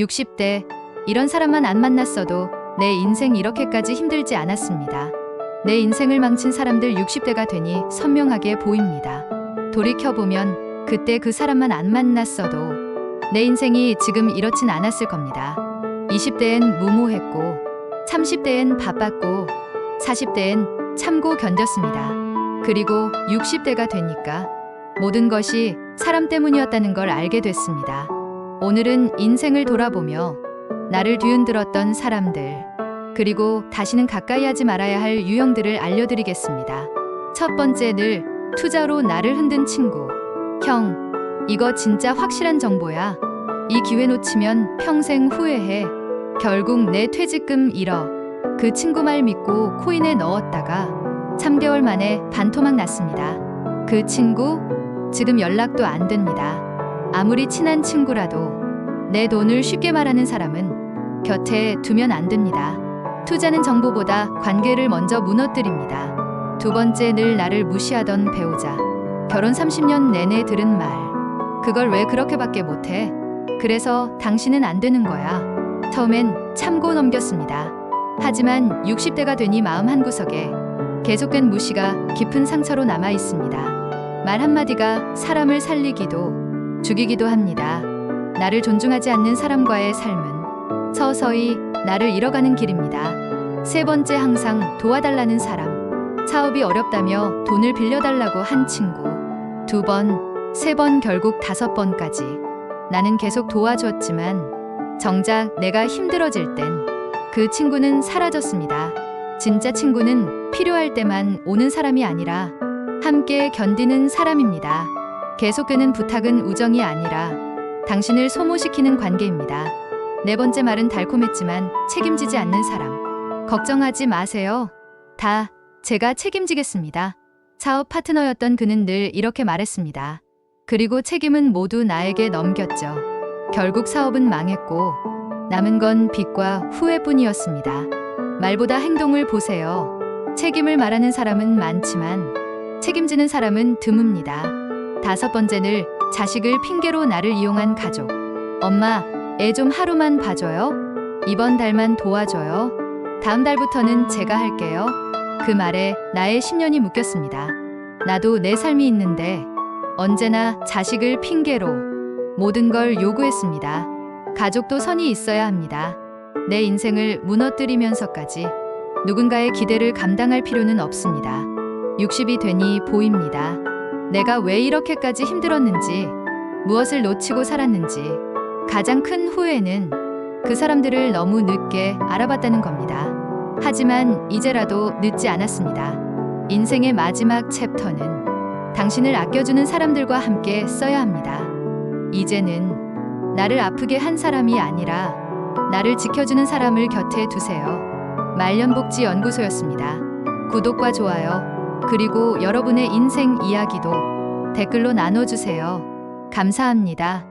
60대 이런 사람만 안 만났어도 내 인생 이렇게까지 힘들지 않았습니다. 내 인생을 망친 사람들 60대가 되니 선명하게 보입니다. 돌이켜보면 그때 그 사람만 안 만났어도 내 인생이 지금 이렇진 않았을 겁니다. 20대엔 무모했고 30대엔 바빴고 40대엔 참고 견뎠습니다. 그리고 60대가 되니까 모든 것이 사람 때문이었다는 걸 알게 됐습니다. 오늘은 인생을 돌아보며 나를 뒤흔들었던 사람들, 그리고 다시는 가까이 하지 말아야 할 유형들을 알려드리겠습니다. 첫 번째 늘 투자로 나를 흔든 친구. 형, 이거 진짜 확실한 정보야. 이 기회 놓치면 평생 후회해. 결국 내 퇴직금 잃어. 그 친구 말 믿고 코인에 넣었다가 3개월 만에 반토막 났습니다. 그 친구 지금 연락도 안 됩니다. 아무리 친한 친구라도 내 돈을 쉽게 말하는 사람은 곁에 두면 안 됩니다. 투자는 정보보다 관계를 먼저 무너뜨립니다. 두 번째 늘 나를 무시하던 배우자. 결혼 30년 내내 들은 말. 그걸 왜 그렇게밖에 못해? 그래서 당신은 안 되는 거야. 처음엔 참고 넘겼습니다. 하지만 60대가 되니 마음 한구석에 계속된 무시가 깊은 상처로 남아 있습니다. 말 한마디가 사람을 살리기도 죽이기도 합니다. 나를 존중하지 않는 사람과의 삶은 서서히 나를 잃어가는 길입니다. 세 번째 항상 도와달라는 사람. 사업이 어렵다며 돈을 빌려달라고 한 친구. 두 번, 세 번 결국 다섯 번까지. 나는 계속 도와주었지만 정작 내가 힘들어질 땐 그 친구는 사라졌습니다. 진짜 친구는 필요할 때만 오는 사람이 아니라 함께 견디는 사람입니다. 계속되는 부탁은 우정이 아니라 당신을 소모시키는 관계입니다. 네 번째 말은 달콤했지만 책임지지 않는 사람. 걱정하지 마세요. 다 제가 책임지겠습니다. 사업 파트너였던 그는 늘 이렇게 말했습니다. 그리고 책임은 모두 나에게 넘겼죠. 결국 사업은 망했고 남은 건 빚과 후회뿐이었습니다. 말보다 행동을 보세요. 책임을 말하는 사람은 많지만 책임지는 사람은 드뭅니다. 다섯 번째 늘 자식을 핑계로 나를 이용한 가족. 엄마, 애 좀 하루만 봐줘요. 이번 달만 도와줘요. 다음 달부터는 제가 할게요. 그 말에 나의 10년이 묶였습니다. 나도 내 삶이 있는데 언제나 자식을 핑계로 모든 걸 요구했습니다. 가족도 선이 있어야 합니다. 내 인생을 무너뜨리면서까지 누군가의 기대를 감당할 필요는 없습니다. 60이 되니 보입니다. 내가 왜 이렇게까지 힘들었는지, 무엇을 놓치고 살았는지, 가장 큰 후회는 그 사람들을 너무 늦게 알아봤다는 겁니다. 하지만 이제라도 늦지 않았습니다. 인생의 마지막 챕터는 당신을 아껴주는 사람들과 함께 써야 합니다. 이제는 나를 아프게 한 사람이 아니라 나를 지켜주는 사람을 곁에 두세요. 말년복지 연구소였습니다. 구독과 좋아요, 그리고 여러분의 인생 이야기도 댓글로 나눠주세요. 감사합니다.